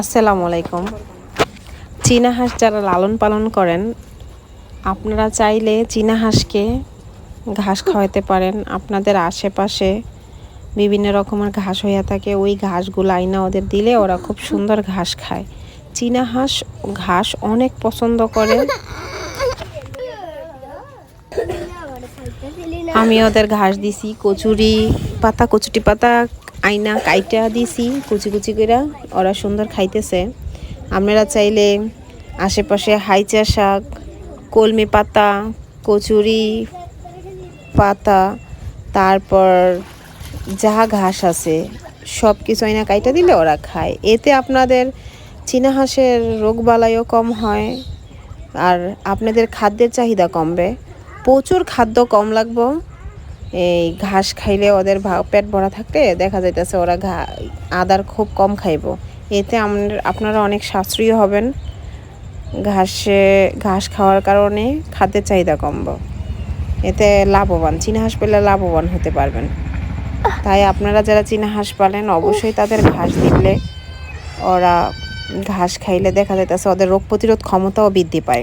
আসসালামু আলাইকুম। চীনা হাঁস যারা লালন পালন করেন, আপনারা চাইলে চীনা হাঁসকে ঘাস খাওয়াতে পারেন। আপনাদের আশেপাশে বিভিন্ন রকমের ঘাস হইয়া থাকে, ওই ঘাসগুলো আইনা ওদের দিলে ওরা খুব সুন্দর ঘাস খায়। চীনা হাঁস ঘাস অনেক পছন্দ করে। আমি ওদের ঘাস দিছি, কচুরি পাতা, কচুটি পাতা আইনা কাইটা দিছি, কুচি কুচি করে ওরা সুন্দর খাইতেছে। আপনারা চাইলে আশেপাশে হাইচা শাক, কলমি পাতা, কচুরি পাতা, তারপর যাহা ঘাস আছে সব কিছু আইনা কাইটা দিলে ওরা খায়। এতে আপনাদের চীনা হাঁসের রোগবালাইও কম হয় আর আপনাদের খাদ্যের চাহিদা কমবে। প্রচুর খাদ্য কম লাগবো। এই ঘাস খাইলে ওদের পেট ভরা থাকলে দেখা যাইতেছে ওরা ঘা আদার খুব কম খাইব। এতে আপনারা অনেক সাশ্রয়ী হবেন। ঘাসে ঘাস খাওয়ার কারণে খাদ্যের চাহিদা কমবে। এতে লাভবান, চীনা হাঁস পেলে লাভবান হতে পারবেন। তাই আপনারা যারা চীনা হাঁস পালেন, অবশ্যই তাদের ঘাস দিলে ওরা ঘাস খাইলে দেখা যাইতেছে ওদের রোগ প্রতিরোধ ক্ষমতাও বৃদ্ধি পায়।